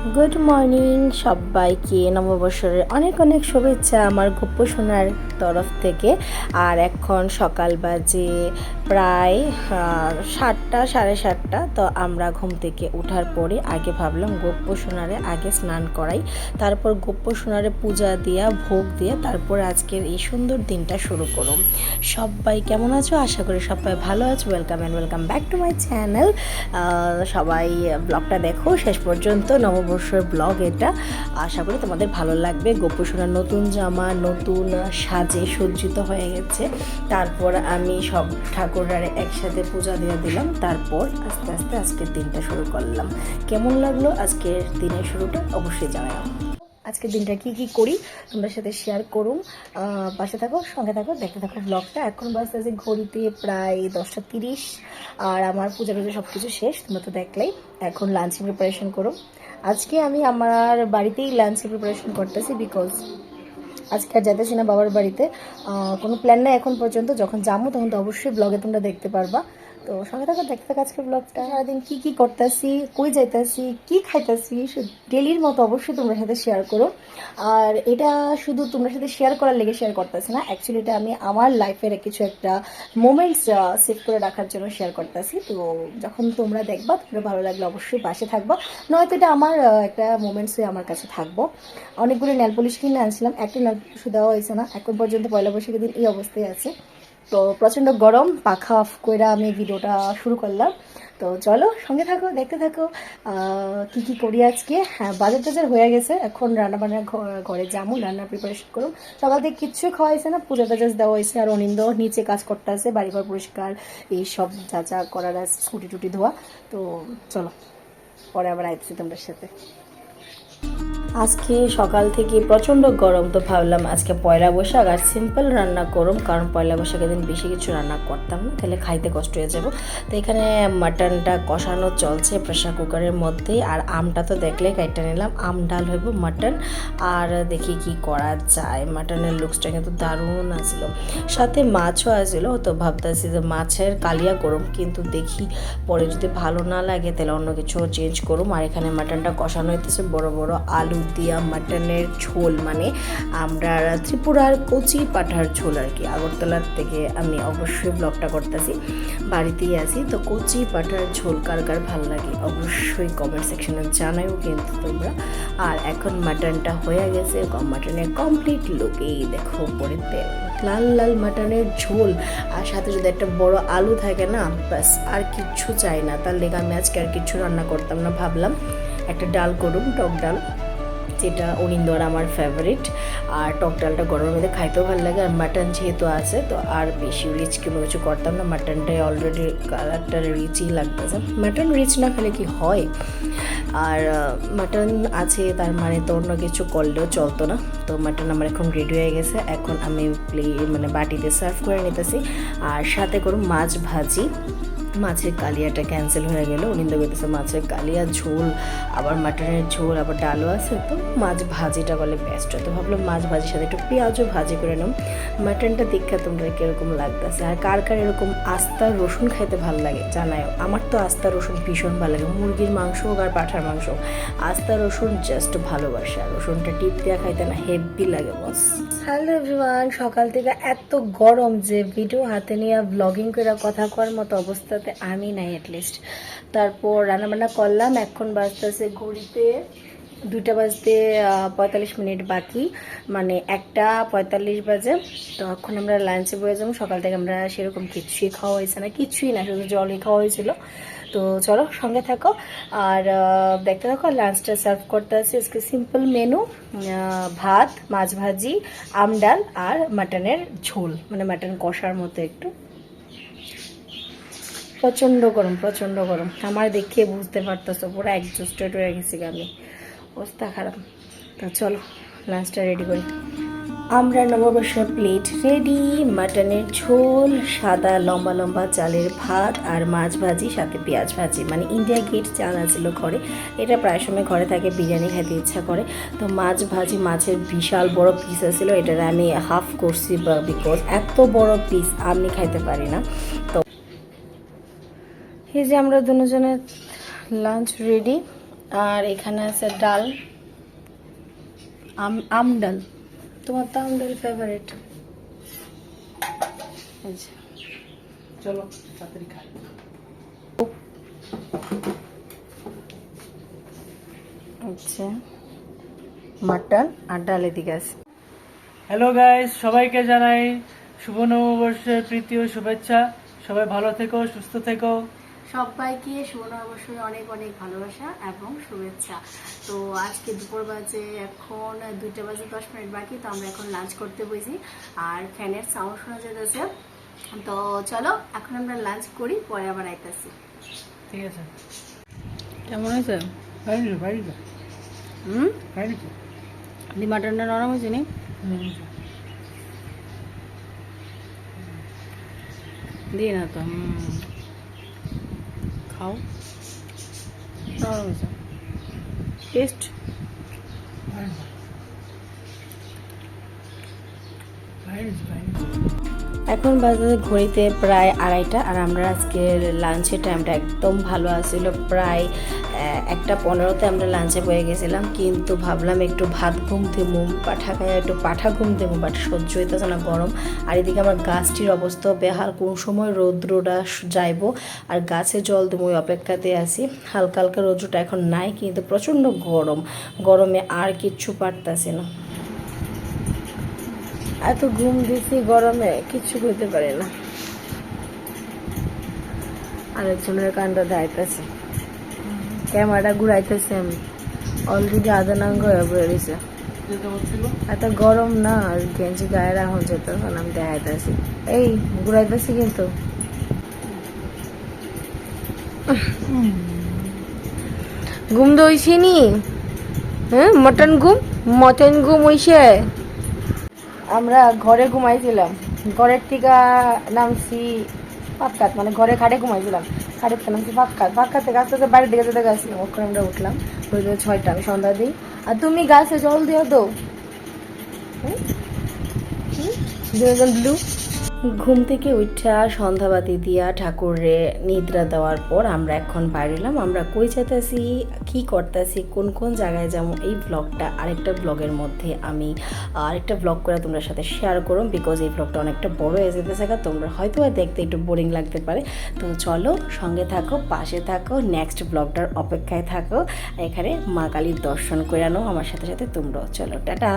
Good morning সবাইকে নববর্ষের অনেক অনেক শুভেচ্ছা আমার গপ্প সোনার তরফ থেকে। আর এখন সকাল বাজে প্রায় সাতটা, সাড়ে সাতটা, তো আমরা ঘুম থেকে ওঠার পরে আগে ভাবলাম গপ্প সোনারে আগে স্নান করাই। তারপর গপ্প সোনারে পূজা দিয়া, ভোগ দিয়ে, তারপর আজকের এই সুন্দর দিনটা শুরু করুন। সবাই কেমন আছো? আশা করি সবাই ভালো আছো। Welcome and welcome back to my channel সবাই ব্লগটা দেখো। শেষ পর্যন্ত নববর্ষের ব্লগ এটা। আশা করি তোমাদের ভালো লাগবে। গোপসোনার নতুন জামা, নতুন সাজে সজ্জিত হয়ে গেছে। তারপর আমি সব ঠাকুরারে একসাথে পূজা দিয়ে দিলাম। তারপর আস্তে আস্তে আজকের দিনটা শুরু করলাম। কেমন লাগল আজকের দিনের শুরুটা অবশ্যই জানাও। আজকের দিনটা কি কি করি, তোমাদের সাথে শেয়ার করুন পাশে থাকো, সঙ্গে থাকো, দেখতে থাকো ব্লগটা এখন বাজতে আছে ঘড়িতে প্রায় দশটা তিরিশ, আর আমার পূজা টুজা সব কিছু শেষ, তোমরা তো দেখলেই। এখন লাঞ্চ প্রিপারেশন করো আজকে আমি আমার বাড়িতেই লাঞ্চ প্রিপারেশন করতেছি বিকজ আজকে আর যেতেছি না বাবার বাড়িতে। কোনো প্ল্যান নাই এখন পর্যন্ত। যখন যাব তখন তো অবশ্যই ব্লগে তোমরা দেখতে পারবা। তো সঙ্গে থাকো, দেখতে থাকো আজকে ব্লগটা সারাদিন কি কি করতেছি, কই যাইতাছি, কি খাইতাছি ডেলির মতো অবশ্যই তোমরা সাথে শেয়ার করো। আর এটা শুধু তোমরা সাথে শেয়ার করার লেগে শেয়ার করতেছি না অ্যাকচুয়ালি এটা আমি আমার লাইফের কিছু একটা মোমেন্টস সেভ করে রাখার জন্য শেয়ার করতেছি। তো যখন তোমরা দেখবা, তোমরা ভালো লাগলে অবশ্যই পাশে থাকবা। নয়তো এটা আমার একটা মোমেন্টস হয়ে আমার কাছে থাকব। অনেকগুলো নেল পলিশ কিনে আনছিলাম, একটা নেল পলিশ দেওয়া হয়েছে না, এখন পর্যন্ত পয়লা বৈশাখের দিন এই অবস্থায় আছে। তো প্রচণ্ড গরম পাখা অফ করে আমি ভিডিওটা শুরু করলাম। তো চলো সঙ্গে থাকো, দেখতে থাকো কি কি করি আজকে। হ্যাঁ বাজার টাজার হয়ে গেছে। এখন রান্না বান্না ঘ- ঘরে যাব রান্নার প্রিপারেশন করুন সকাল থেকে কিচ্ছু খাওয়া হয়েছে না, পূজা টাজা দেওয়া হয়েছে আর অনিন্দ নিচে কাজ করতে আছে বাড়িঘর পরিষ্কার, এই সব যা যা করার আছে, স্কুটি টুটি ধোয়া। তো চলো, পরে আবার আইতেছি তোমাদের সাথে। আজকে সকাল থেকে প্রচণ্ড গরম, তো ভাবলাম আজকে পয়লা বৈশাখ আর সিম্পল রান্না করুম, কারণ পয়লা বৈশাখের দিন বেশি কিছু রান্না করতাম না, তাহলে খাইতে কষ্ট হয়ে যাব। তো এখানে মাটনটা কষানো চলছে প্রেশার কুকারের মধ্যে আর আমটা তো দেখলে কাইটা নিলাম, আম, ডাল হইব, মাটন, আর দেখি কি করা যায়। মাটনের লুকসটা কিন্তু দারুণ আসলো। সাথে মাছও আসলো, তো ভাবতেছি যে মাছের কালিয়া করুম, কিন্তু দেখি পরে যদি ভালো না লাগে, তাহলে অন্য কিছু চেঞ্জ করুম। আর এখানে মাটনটা কষানো হইতেছে বড় বড় আলু দিয়া মাটনের ঝোল মানে আমরা ত্রিপুরার কচি পাঠার ঝোল আর কি। আগরতলার থেকে আমি অবশ্যই ব্লগটা করতেছি। বাড়িতেই আছি, তো কচি পাঠার ঝোল কার কার ভালো লাগে অবশ্যই কমেন্ট সেকশনে জানাইও কিন্তু তোমরা। আর এখন মাটনটা হয়ে গেছে মাটনের কমপ্লিট লুক এই দেখো পরে তেল, লাল লাল মাটনের ঝোল। আর সাথে যদি একটা বড় আলু থাকে না, ব্যাস, আর কিচ্ছু চাই না। তার লেগে আমি আজকে আর কিছু রান্না করতাম না, ভাবলাম একটা ডাল করুন টক ডাল। যেটা অনিন্দর আমার ফেভারিট আর টক ডালটা গরমের মধ্যে খাইতেও ভালো লাগে, আর মাটন যেহেতু আছে, তো আর বেশি রিচ কোনো কিছু করতাম না মাটনটাই অলরেডি কালারটা রিচই লাগতেছে মাটন রিচ না খেলে কি হয়? আর মাটন আছে, তার মানে তো অন্য কিছু করলেও চলতো না। তো মাটন আমার এখন রেডি হয়ে গেছে, এখন আমি প্লে মানে বাটিতে সার্ভ করে নিতেছি। আর সাথে করুন মাছ ভাজি। মাছের কালিয়াটা ক্যান্সেল হয়ে গেল। অনিন্দ বলতেছে, মাছের কালিয়া, ঝোল, আবার মাটনের ঝোল, আবার ডালও আছে। তো মাছ ভাজিটা বলে বেস্ট তো ভাবলাম, মাছ ভাজির সাথে একটু পেঁয়াজও ভাজি করে নাও মাটনটা দেখা তোমরা কীরকম লাগতেছে? আর কার কার এরকম আস্তা রসুন খাইতে ভালো লাগে জানায় আমার তো আস্তা রসুন ভীষণ ভালো লাগে। মুরগির মাংস হোক আর পাঠার মাংস হোক, আস্তা রসুন জাস্ট ভালোবাসা। রসুনটা টিপ দেওয়া খাইতে না হেভি লাগে বস হ্যালো এভরিওয়ান সকাল থেকে এত গরম যে ভিডিও হাতে নিয়ে ব্লগিং করে কথা করার মতো অবস্থাতে আমি নাই অ্যাটলিস্ট তারপর রান্নাবান্না করলাম, এখন বাজতেছে ঘড়িতে দুটা বাজতে পঁয়তাল্লিশ মিনিট বাকি। মানে একটা পঁয়তাল্লিশ বাজে, তো এখন আমরা লাঞ্চে বয়ে যাব। সকাল থেকে আমরা সেরকম কিছুই খাওয়া হয়েছে না, কিছুই না, শুধু জলই খাওয়া হয়েছিল। তো চলো, সঙ্গে থাকো। আর দেখতে থাকো লাঞ্চটা সার্ভ করতে আছে। আজকে সিম্পল মেনু ভাত, মাছ ভাজি, আম ডাল আর মাটনের ঝোল মানে মাটন কষার মতো একটু। প্রচণ্ড গরম প্রচণ্ড গরম। আমার দেখে বুঝতে পারতেছো, পুরো একজস্টেড হয়ে গেছি আমি। অবস্থা খারাপ। তো চলো লাঞ্চটা রেডি করি। আমরা নববর্ষের প্লেট রেডি মাটনের ঝোল, সাদা লম্বা লম্বা চালের ভাত আর মাছ ভাজি, সাথে পেঁয়াজ ভাজি। মানে ইন্ডিয়া গেট চাল আছিল ঘরে। এটা প্রায় সময় ঘরে থাকে, বিরিয়ানি খেতে ইচ্ছা করে। তো মাছ ভাজি, মাছের বিশাল বড় পিস আছিল। এটার আমি হাফ করছি বিকজ এত বড় পিস আমি খাইতে পারি না। তো এই যে আমরা দুজনের লাঞ্চ রেডি আর এখানে আছে ডাল। আম আম ডাল। তোমার তো আম ডাল ফেভারিট চলো আর আছে। হ্যালো গাইস সবাইকে জানাই শুভ নববর্ষের প্রীতি ও শুভেচ্ছা। সবাই ভালো থেকো, সুস্থ থেকো। সবাইকে সুবর্ণ অবশ্যই অনেক অনেক ভালোবাসা এবং শুভেচ্ছা। তো আজকে দুপুর বাজে এখন দুইটা বাজে দশ মিনিট বাকি তো আমরা এখন লাঞ্চ করতে বসি। আর ফ্যানের সাউন্ড শোনা যেতেছে তো চলো এখন আমরা লাঞ্চ করি পরে আবার আইতাছি। ঠিক আছে। কেমন হয়েছে? হুম। মাটনটা নরম হয়েছে নি। দিই না তো হুম। খাও নরম হয়েছে টেস্ট বাইরে এখন বাজে ঘড়িতে প্রায় আড়াইটা আর আমরা আজকের লাঞ্চের টাইমটা একদম ভালো আসছিল প্রায় একটা পনেরোতে আমরা লাঞ্চে বয়ে গেছিলাম, কিন্তু ভাবলাম একটু ভাত ঘুম দেবো পাঠা খাই একটু পাঠা ঘুম দেবো বাট সহ্য হইতেছে না গরম। আর এদিকে আমার গাছটির অবস্থা বেহাল, কোন সময় রৌদ্রটা যাইবো, আর গাছে জল দেবো অপেক্ষাতে আছি। হালকা হালকা রৌদ্রটা এখন নাই, কিন্তু প্রচণ্ড গরম। গরমে আর কিচ্ছু পারতাছি না। এত ঘুম দিছি গরমে কিচ্ছু হইতে পারে না। আরেকজনের কাণ্ড দাইতেছে ক্যামেরাটা ঘুরাইতেছে আমি। অলরেডি আধা নাঙ্গ হয়ে এত গরম না গেঞ্জি গায়ে রাখুন তখন আমি দেখাইতেছি। এই, ঘুরাইতেছি কিন্তু। ঘুম দইছি হ্যাঁ মটন ঘুম? মটন ঘুম হইছে? আমরা ঘরে ঘুমাইছিলাম। ঘরের টিকা নামছি পাক্কাত মানে ঘরে খাটে ঘুমাইছিলাম। খাটে নামছি পাক্কাত পাক্কাত থেকে আস্তে আস্তে বাড়ির দিকে যেতে গেছিলাম ওখানে আমরা উঠলাম। ওই ছয়টা, আমি সন্ধ্যা দিই। আর তুমি গাছে জল দিও তো। দুজন ব্লু ঘুম থেকে উঠা সন্ধ্যাবাতি দিয়া ঠাকুরে নিদ্রা দেওয়ার পর আমরা এখন বাড়িলাম আমরা কই যেতেছি কি করতেছি কোন কোন জায়গায় যেমন এই ব্লগটা আরেকটা ব্লগের মধ্যে আমি আরেকটা ব্লগ করে তোমরা সাথে শেয়ার করো বিকজ এই ব্লগটা অনেকটা বড় হয়ে যেতে গা, তোমরা হয়তো আর দেখতে একটু বোরিং লাগতে পারে। তো চলো সঙ্গে থাকো পাশে থাকো নেক্সট ব্লগটার অপেক্ষায় থাকো। এখানে মা কালীর দর্শন করে আনো আমার সাথে সাথে তোমরাও চলো টাটা।